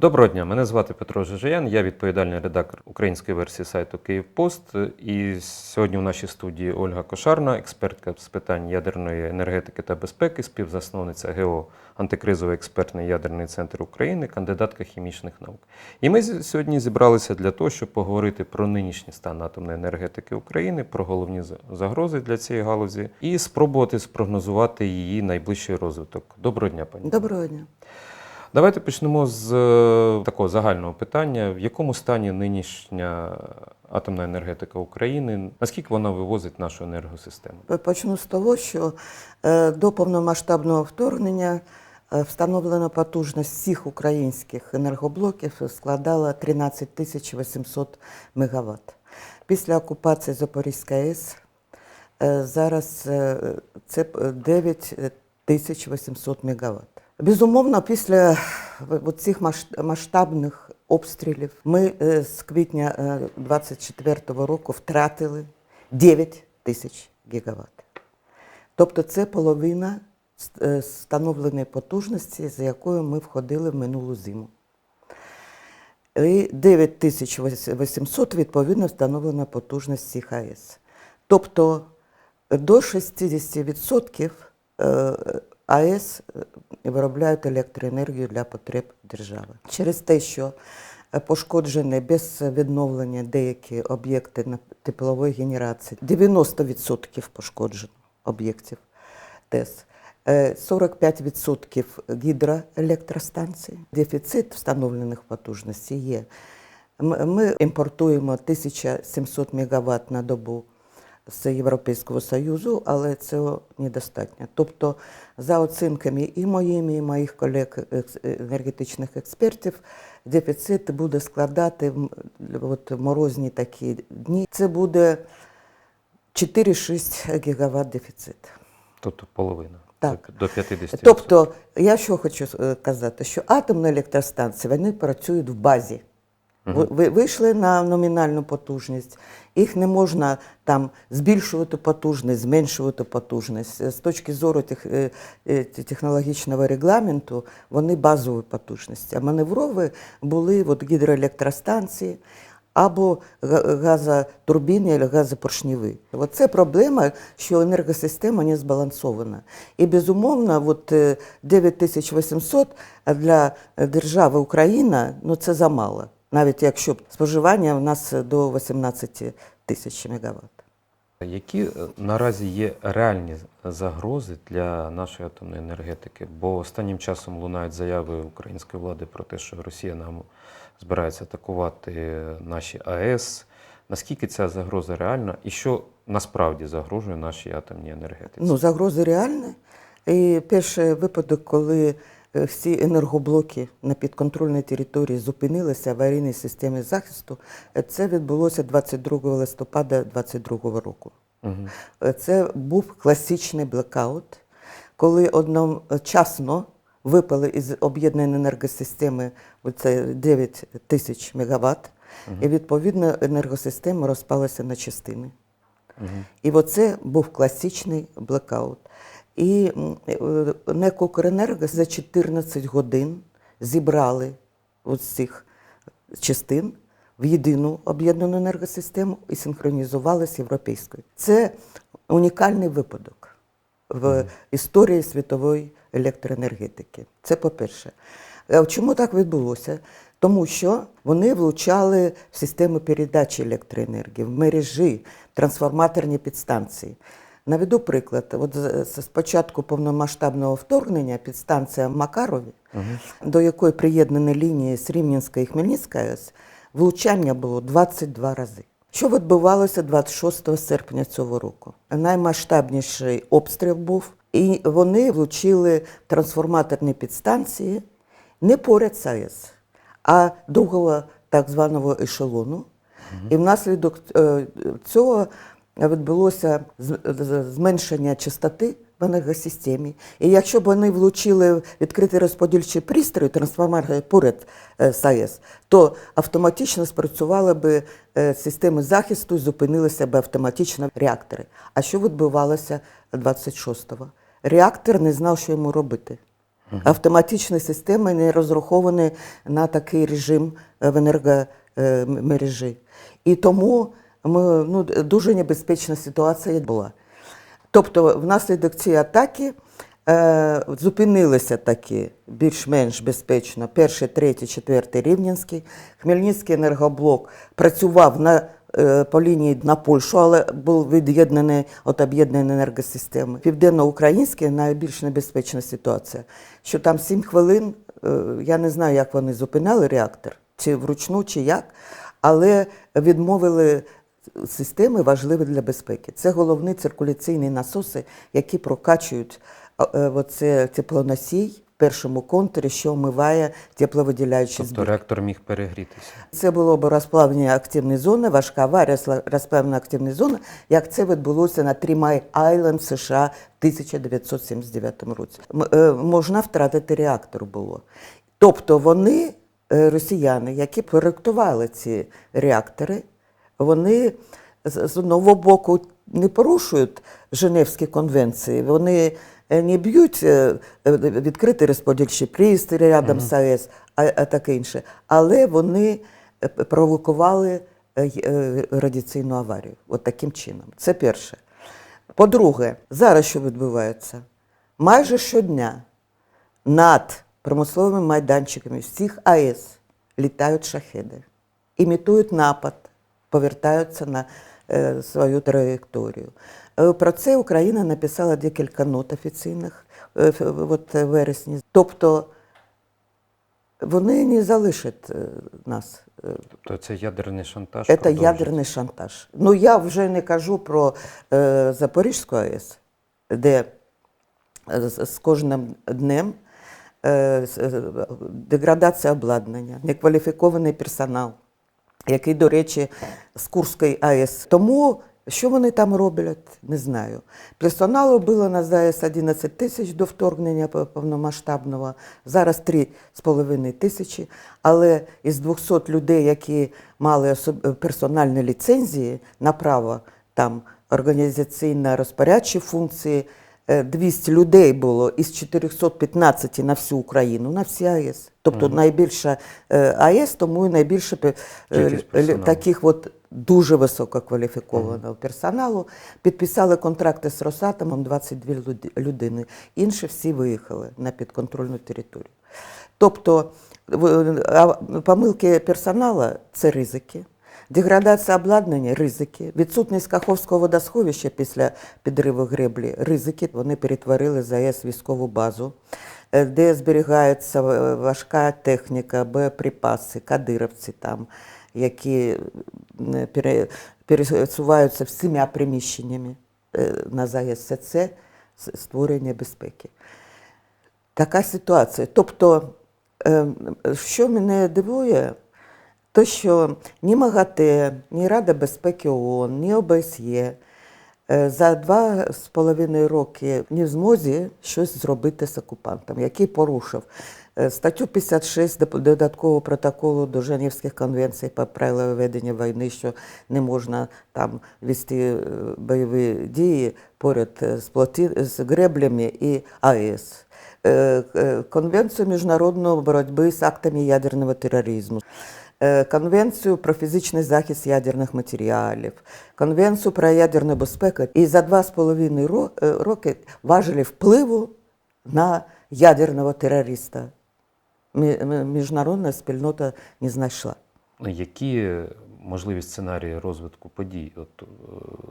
Доброго дня, мене звати Петро Жижиян, я відповідальний редактор української версії сайту Київпост. І сьогодні в нашій студії Ольга Кошарна, експертка з питань ядерної енергетики та безпеки, співзасновниця ГЕО Антикризовий експертний ядерний центр України, кандидатка хімічних наук. І ми сьогодні зібралися для того, щоб поговорити про нинішній стан атомної енергетики України, про головні за- загрози для цієї галузі і спробувати спрогнозувати її найближчий розвиток. Доброго дня, пані. Доброго дня. Давайте почнемо з е, такого загального питання: в якому стані нинішня атомна енергетика України? Наскільки вона вивозить нашу енергосистему? Почну з того, що е, до повномасштабного вторгнення е, встановлена потужність всіх українських енергоблоків складала 13 тисяч 800 МВт. Після окупації Запорізької АЕС е, зараз е, це 9 тисяч 800 МВт. Безумовно, після цих масштабних обстрілів ми е, з квітня 24-го року втратили 9 тисяч гігават. Тобто це половина е, встановленої потужності, з якою ми входили в минулу зиму. І 9800 відповідно встановлена потужність всіх Тобто до 60% е, АЕС е, виробляють електроенергію для потреб держави. Через те, що е, пошкоджені без відновлення деякі об'єкти на теплової генерації, 90% пошкоджено об'єктів ТЕС. Е, 45% гідроелектростанцій. Дефіцит встановлених потужностей є. Ми імпортуємо 1700 МВт на добу з Європейського Союзу, але цього недостатньо. Тобто, за оцінками і моїми, і моїх колег енергетичних експертів, дефіцит буде складати от, морозні такі дні. Це буде 4-6 гігават дефіцит. Тобто половина Так. до 50%. Тобто, я що хочу е, казати, що атомні електростанції вони працюють в базі. Ви ви вийшли на номінальну потужність, їх не можна там збільшувати потужність, зменшувати потужність. З точки зору тех, е, е, технологічного регламенту вони базові потужності. А маневрові були от гідроелектростанції або га- газотурбіни, або газопоршневі. От це проблема, що енергосистема не збалансована. І безумовно, от е, 9800 для держави Україна ну це замало, навіть якщо споживання в нас до 18 тисяч мегаватт. Які е, наразі є реальні загрози для нашої атомної енергетики? Бо останнім часом лунають заяви української влади про те, що Росія нам збирається атакувати наші АЕС. Наскільки ця загроза реальна і що насправді загрожує нашій атомній енергетиці? Ну, загрози реальні. І перший випадок, коли всі енергоблоки на підконтрольній території зупинилися в аварійній системі захисту, е, це відбулося 22 листопада 2022 року. Е, Це був класичний блекаут, коли одночасно випали із об'єднаної енергосистеми оце 9 тисяч мегаватт, і відповідно енергосистема розпалася на частини. Мгм. І оце був класичний блекаут. І е, НЕК «Укренерго» за 14 годин зібрали з цих частин в єдину об'єднану енергосистему і синхронізували з європейською. Це унікальний випадок в історії світової електроенергетики. Це по-перше. Чому так відбулося? Тому що вони влучали в систему передачі електроенергії, в мережі, трансформаторні підстанції. Наведу приклад. От з- початку повномасштабного вторгнення підстанція Макарові, до якої приєднані лінії з Рівненська і Хмельницька АЕС, влучання було 22 рази. Що відбувалося 26 серпня цього року? Наймасштабніший обстріл був, і вони влучили трансформаторні підстанції не поряд з АЕС, а другого так званого ешелону. І внаслідок е, цього відбулося зменшення частоти в енергосистемі. І якщо б вони влучили відкритий розподільчий пристрій, трансформатор поряд е, з АЕС, то автоматично спрацювали б е, системи захисту і зупинилися б автоматично реактори. А що відбувалося 26-го? Реактор не знав, що йому робити. Автоматичні системи не розраховані на такий режим е, в енергомережі. І тому ми, ну, дуже небезпечна ситуація була. Тобто, внаслідок цієї атаки е, зупинилися такі більш-менш безпечно перший, третій, четвертий Рівненський. Хмельницький енергоблок працював на, е, по лінії на Польщу, але був від'єднаний від об'єднаної енергосистеми. Південноукраїнський найбільш небезпечна ситуація, що там 7 хвилин, е, я не знаю, як вони зупиняли реактор, чи вручну, чи як, але відмовили системи важливі для безпеки. Це головні циркуляційні насоси, які прокачують е, е, оце теплоносій в першому контурі, що вмиває тепловиділяючі Тобто збірки. реактор міг перегрітися. Це було б розплавлення активної зони, важка аварія розплавлення активної зони, як це відбулося на Трімай Айленд, США в 1979 році. Е, Можна втратити реактор було. Тобто вони, росіяни, які проєктували ці реактори, вони з одного боку не порушують Женевські конвенції, вони е, не б'ють е, відкритий розподільчий пристрій рядом з АЕС, а, таке інше. Але вони е, провокували радіаційну аварію. От таким чином. Це перше. По-друге, зараз що відбувається? Майже щодня над промисловими майданчиками всіх АЕС літають шахеди, імітують напад, повертаються на е, свою траєкторію. Е, Про це Україна написала декілька нот офіційних е, от, вересні. Тобто вони не залишать нас. Тобто це ядерний шантаж. це ядерний шантаж. Ну я вже не кажу про Запорізьку АЕС, де з, кожним днем деградація обладнання, некваліфікований персонал, який, до речі, з Курської АЕС. Тому що вони там роблять, не знаю. Персоналу було на ЗАЕС 11 тисяч до вторгнення повномасштабного, зараз 3,5 тисячі. Але із 200 людей, які мали персональні ліцензії на право там організаційно-розпорядчі функції, е, 200 людей було із 415 на всю Україну, на всі АЕС. Тобто найбільша е, АЕС, тому і найбільше е, таких от дуже висококваліфікованого персоналу. Підписали контракти з Росатомом 22 люд- людини. Інші всі виїхали на підконтрольну територію. Тобто помилки персоналу це ризики. Деградація обладнання ризики. Відсутність Каховського водосховища після підриву греблі ризики. Вони перетворили ЗАЕС військову базу, е, де зберігається е, важка техніка, боєприпаси, кадировці там, які е, пересуваються всіма приміщеннями на ЗАЕС. Це створення безпеки. Така ситуація. Тобто, е, що мене дивує, то що ні МАГАТЕ, ні Рада безпеки ООН, ні ОБСЄ е, за два з половиною роки не в змозі щось зробити з окупантом, який порушив е, статтю 56 доп- додаткового протоколу до Женевських конвенцій про правила ведення війни, що не можна там вести е, бойові дії поряд з, плоти, з греблями і АЕС. Е, е, Конвенцію міжнародної боротьби з актами ядерного тероризму, е, Конвенцію про фізичний захист ядерних матеріалів, Конвенцію про ядерну безпеку. І за два з половиною роки важелі впливу на ядерного терориста мі- мі- міжнародна спільнота не знайшла. Які можливі сценарії розвитку подій? От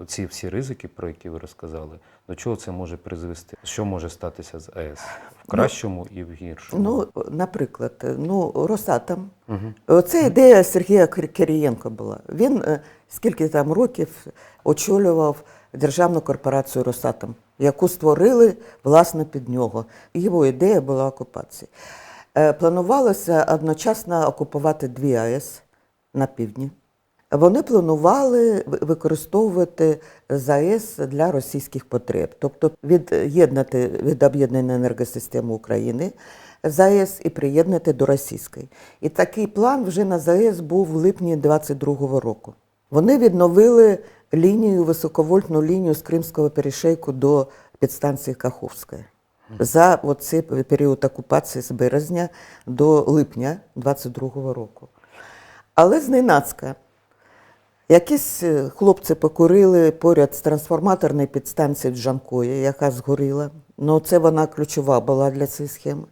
е, ці всі ризики, про які ви розказали, до чого це може призвести? Що може статися з АЕС в кращому і в гіршому? Ну, наприклад, ну, Росатом. Мгм. Оце ідея Сергія Кир- Кирієнка була. Він е, скільки там років очолював державну корпорацію Росатом, яку створили власне під нього. Його ідея була окупації. Е, Планувалося одночасно окупувати дві АЕС на півдні. Вони планували використовувати ЗАЕС для російських потреб, тобто від'єднати від об'єднаної енергосистеми України ЗАЕС і приєднати до російської. І такий план вже на ЗАЕС був в липні 22-го року. Вони відновили лінію, високовольтну лінію з Кримського перешейку до підстанції Каховської. за цей період окупації з березня до липня 22-го року. Але зненацька якісь е, хлопці покурили поряд з трансформаторною підстанцією в Джанкої, яка згоріла. Ну, це вона ключова була для цієї схеми.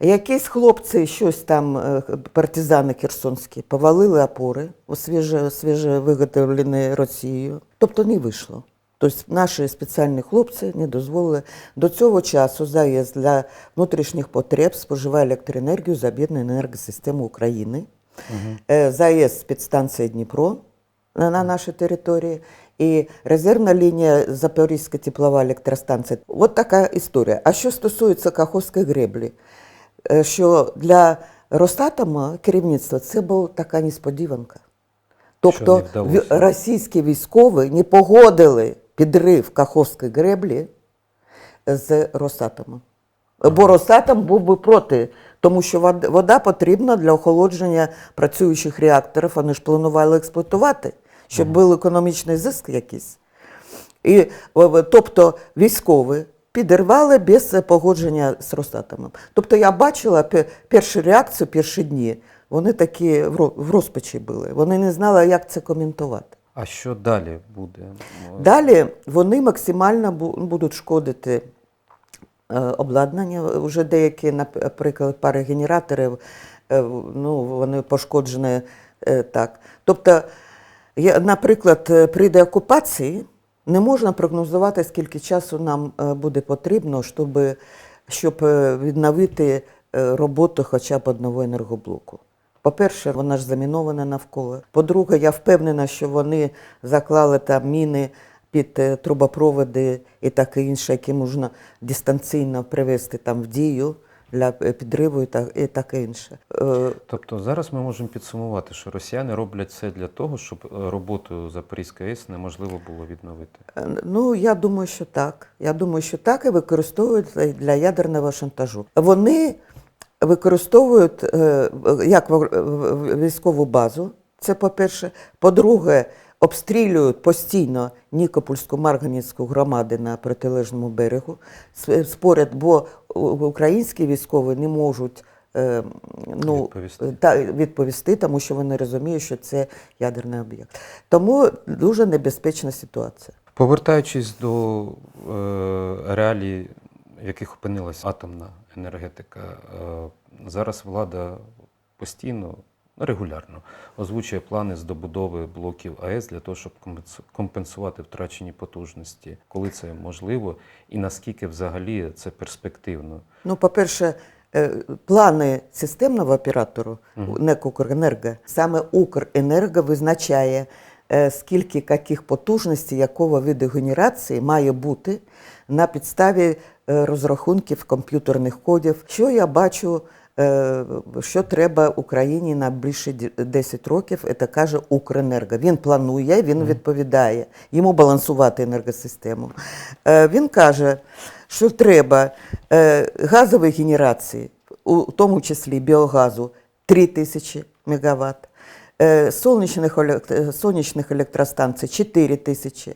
Якісь хлопці, щось там, е, партизани херсонські, повалили опори, у свіже, свіже виготовлені Росією. Тобто не вийшло. Тобто наші спеціальні хлопці не дозволили до цього часу ЗАЕС для внутрішніх потреб споживає електроенергію за об'єднану енергосистему України. Е, ЗАЕС підстанція Дніпро на, на нашій території. І резервна лінія Запорізька теплова електростанція. От така історія. А що стосується Каховської греблі, що для Росатома керівництва це була така несподіванка. Тобто не російські військові не погодили підрив Каховської греблі з Росатомом. Бо Росатом був би проти, тому що вода потрібна для охолодження працюючих реакторів. Вони ж планували експлуатувати, щоб був економічний зиск якийсь. І, тобто військові підірвали без е, погодження з Росатомом. Тобто я бачила першу реакцію, перші дні. Вони такі в розпачі були. Вони не знали, як це коментувати. А що далі буде? Далі вони максимально будуть шкодити е, обладнання. Вже деякі, наприклад, пари генераторів, е, ну, вони пошкоджені е, так. Тобто, наприклад, е, при деокупації не можна прогнозувати, скільки часу нам е, буде потрібно, щоб, щоб е, відновити е, роботу хоча б одного енергоблоку. По-перше, вона ж замінована навколо. По-друге, я впевнена, що вони заклали там міни під трубопроводи і таке інше, які можна дистанційно привести там в дію для е, підриву і, так, і таке інше. Е, Тобто зараз ми можемо підсумувати, що росіяни роблять все для того, щоб е, роботу Запорізької АЕС неможливо було відновити. Ну, я думаю, що так. Я думаю, що так і використовують для ядерного шантажу. Вони використовують як військову базу. Це по-перше. По-друге, обстрілюють постійно Нікопольську Марганецьку громади на протилежному берегу. Споряд, бо українські військові не можуть. е, Ну, Відповісти. та, відповісти, тому що вони розуміють, що це ядерний об'єкт. Тому дуже небезпечна ситуація. Повертаючись до е, реалій, в яких опинилася атомна енергетика, е, зараз влада постійно, регулярно озвучує плани з добудови блоків АЕС для того, щоб компенсувати втрачені потужності, коли це можливо, і наскільки взагалі це перспективно. Ну, по-перше, е, плани системного оператору НЕК «Укренерго», саме «Укренерго» визначає, е, скільки яких потужностей, якого виду генерації має бути на підставі е, розрахунків комп'ютерних кодів. Що я бачу, що треба Україні на ді- 10 років, це каже Укренерго. Він планує, він відповідає, йому балансувати енергосистему. Е, Він каже, що треба е, газової генерації, у тому числі біогазу, 3 тисячі мегаватт, е, сонячних, е, сонячних електростанцій 4 тисячі,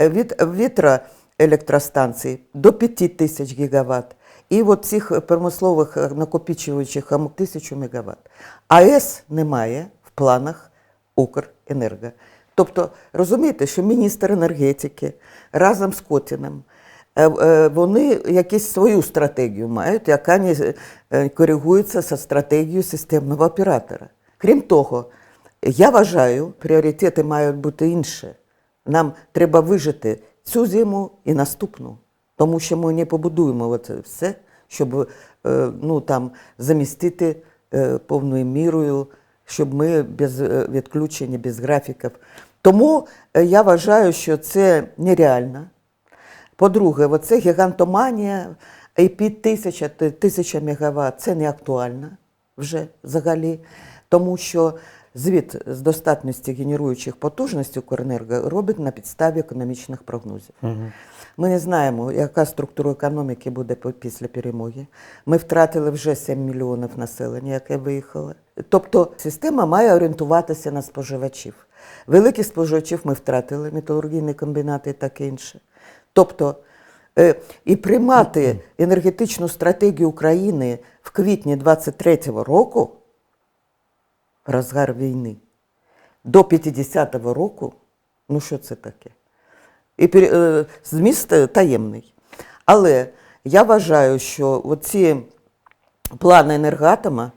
е, від вітроелектростанцій до 5 тисяч гігаватт. І от цих промислових накопичувачів 1000 мегаватт. АЕС немає в планах Укренерго. Тобто розумієте, що міністр енергетики разом з Котіним е, е, вони якусь свою стратегію мають, яка не коригується за стратегією системного оператора. Крім того, я вважаю, пріоритети мають бути інші. Нам треба вижити цю зиму і наступну, тому що ми не побудуємо це все, щоб е, ну, там, замістити е, повною мірою, щоб ми без е, відключення, без графіків. Тому я вважаю, що це нереально. По-друге, оце гігантоманія і під тисяча, тисяча мегаватт це не актуально вже взагалі, тому що звіт з достатності генеруючих потужностей Укренерго робить на підставі економічних прогнозів. Ми не знаємо, яка структура економіки буде після перемоги. Ми втратили вже 7 мільйонів населення, яке виїхало. Тобто система має орієнтуватися на споживачів. Великих споживачів ми втратили, металургійні комбінати і таке інше. Тобто Е, І приймати енергетичну стратегію України в квітні 23-го року, розгар війни, до 50-го року, ну що це таке? І е, зміст е, таємний. Але я вважаю, що оці плани енергоатома,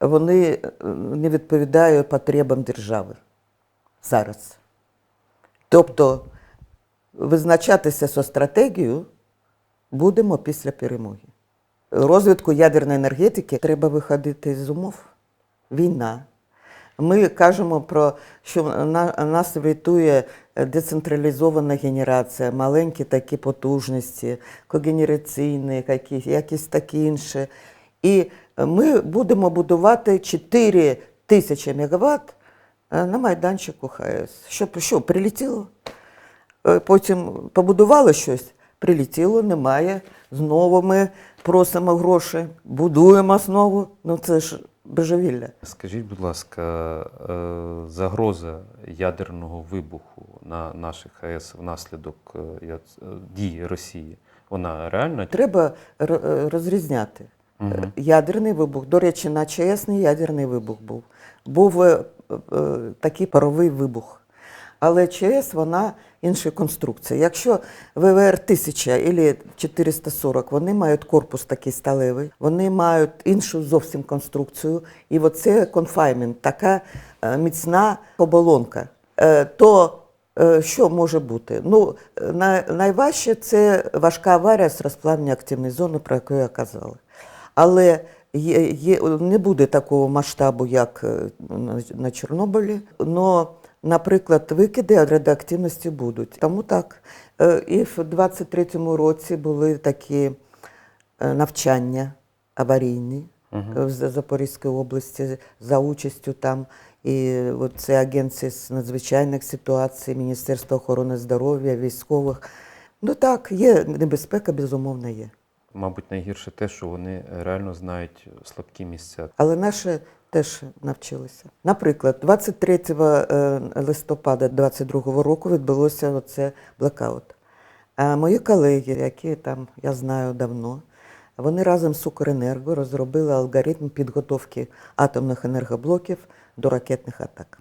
вони е, не відповідають потребам держави зараз. Тобто визначатися со стратегією будемо після перемоги. Розвитку ядерної енергетики треба виходити з умов. Війна. Ми кажемо про що на- нас врятує децентралізована генерація, маленькі такі потужності, когенераційні, якісь, якісь такі інші. І ми будемо будувати 4 тисячі мегаватт е, на майданчику ХАЕС. Що, що прилетіло? Е, Потім побудували щось, прилетіло, немає. Знову ми просимо гроші, будуємо знову. Ну це ж божевілля. Скажіть, будь ласка, е, загроза ядерного вибуху на наших АЕС внаслідок дії е, дій Росії, вона реальна? Треба е, розрізняти. Угу. Ядерний вибух. До речі, на ЧАЕС не ядерний вибух був. Був е, е, такий паровий вибух. Але ЧАЕС вона інша конструкція. Якщо ВВР 1000 або 440, вони мають корпус такий сталевий, вони мають іншу зовсім конструкцію. І оце конфаймент, така е, міцна оболонка. Е, То е, що може бути? Ну, найважче це важка аварія з розплавлення активної зони, про яку я казала. Але є, є, не буде такого масштабу, як на Чорнобилі. Но, наприклад, викиди радіоактивності будуть. Тому так. Е, І в 23-му році були такі е, навчання аварійні е, в Запорізькій області за участю там і це агенції з надзвичайних ситуацій, Міністерства охорони здоров'я, військових. Ну так, є небезпека, безумовно, є. Мабуть, найгірше те, що вони реально знають слабкі місця. Але наші теж навчилися. Наприклад, 23 е, листопада 22 року відбулося оце блекаут. А мої колеги, які там я знаю давно, вони разом з Укренерго розробили алгоритм підготовки атомних енергоблоків до ракетних атак.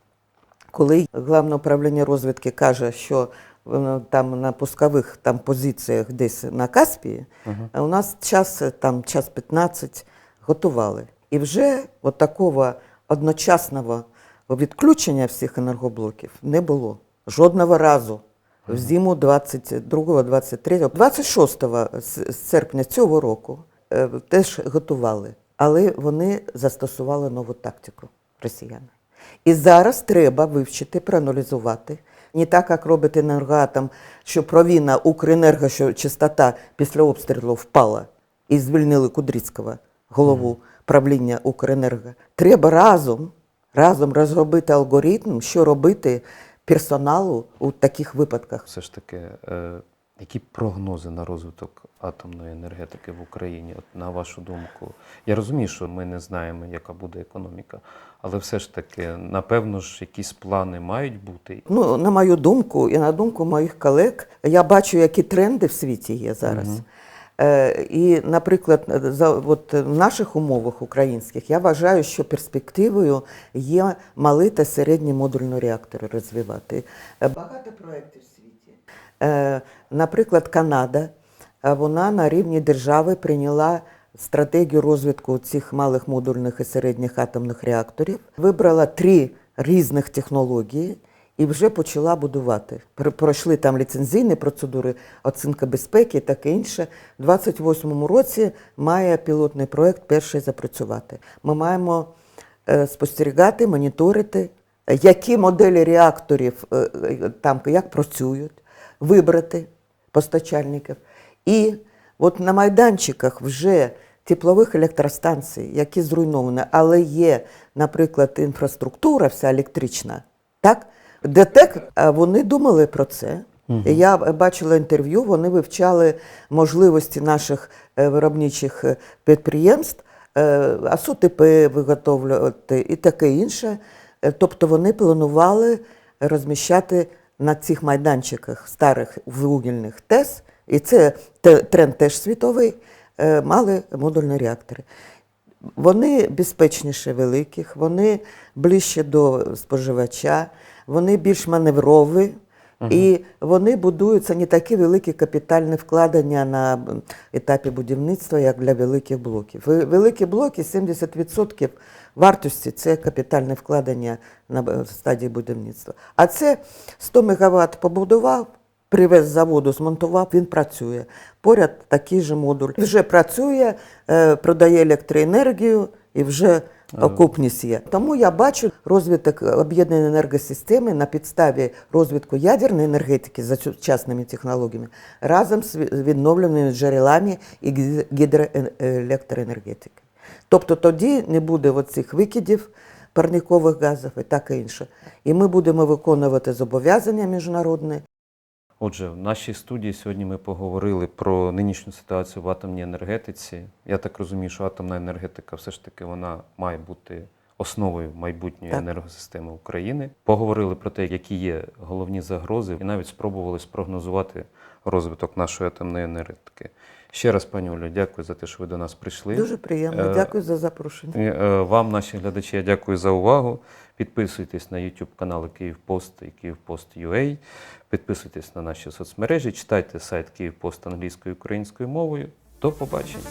Коли головне управління розвідки каже, що е, там на пускових там позиціях десь на Каспії, а у нас час там час 15 готували. І вже от такого одночасного відключення всіх енергоблоків не було. Жодного разу. В зиму 22, 23, 26 с- серпня цього року е, теж готували, але вони застосували нову тактику росіяни. І зараз треба вивчити, проаналізувати. Не так, як робить енергоатом, що провина Укренерго, що частота після обстрілу впала і звільнили Кудрицького, голову правління Укренерго. Треба разом, разом розробити алгоритм, що робити персоналу у таких випадках. Все ж таки, е, які прогнози на розвиток атомної енергетики в Україні, от, на вашу думку? Я розумію, що ми не знаємо, яка буде економіка, але все ж таки, напевно ж, якісь плани мають бути. Ну, на мою думку, і на думку моїх колег, я бачу, які тренди в світі є зараз. Е, і, наприклад, за, от, в наших умовах українських я вважаю, що перспективою є мали та середні модульні реактори розвивати. Е, Багато проєктів в світі. Е, наприклад, Канада, е, вона на рівні держави прийняла стратегію розвитку цих малих модульних і середніх атомних реакторів, вибрала три різних технології і вже почала будувати. Пройшли там ліцензійні процедури, оцінка безпеки і таке інше. У 28-му році має пілотний проект перший запрацювати. Ми маємо е, спостерігати, моніторити, які моделі реакторів е, е, там як працюють, вибрати постачальників. І от на майданчиках вже теплових електростанцій, які зруйновані, але є, наприклад, інфраструктура вся електрична, так? ДТЕК, е, вони думали про це. Я бачила інтерв'ю, вони вивчали можливості наших е, виробничих е, підприємств, е, АСУТП виготовлювати і таке інше. Е, Тобто вони планували розміщати на цих майданчиках старих вугільних ТЕС, і це тренд теж світовий, е, мали модульні реактори. Вони безпечніше великих, вони ближче до споживача, вони більш маневрові. І вони будуються не такі великі капітальні вкладення на етапі будівництва, як для великих блоків. Великі блоки 70% вартості це капітальне вкладення на стадії будівництва. А це 100 МВт побудував, привез заводу, змонтував, він працює. Поряд такий же модуль. Вже працює, е, продає електроенергію і вже окупність є. Тому я бачу розвиток об'єднаної енергосистеми на підставі розвитку ядерної енергетики за сучасними технологіями разом з ві- відновленими джерелами і гідроелектроенергетики. Тобто тоді не буде оцих викидів парникових газів і таке інше. І ми будемо виконувати зобов'язання міжнародні. Отже, в нашій студії сьогодні ми поговорили про нинішню ситуацію в атомній енергетиці. Я так розумію, що атомна енергетика все ж таки вона має бути основою майбутньої Так. енергосистеми України. Поговорили про те, які є головні загрози, і навіть спробували спрогнозувати розвиток нашої атомної енергетики. Ще раз, пані Олю, дякую за те, що ви до нас прийшли. Дуже приємно. Е, Дякую за запрошення. Е, Вам, наші глядачі, я дякую за увагу. Підписуйтесь на YouTube канали Київпост і Київпост.ua. Підписуйтесь на наші соцмережі, читайте сайт Київпост англійською і українською мовою. До побачення.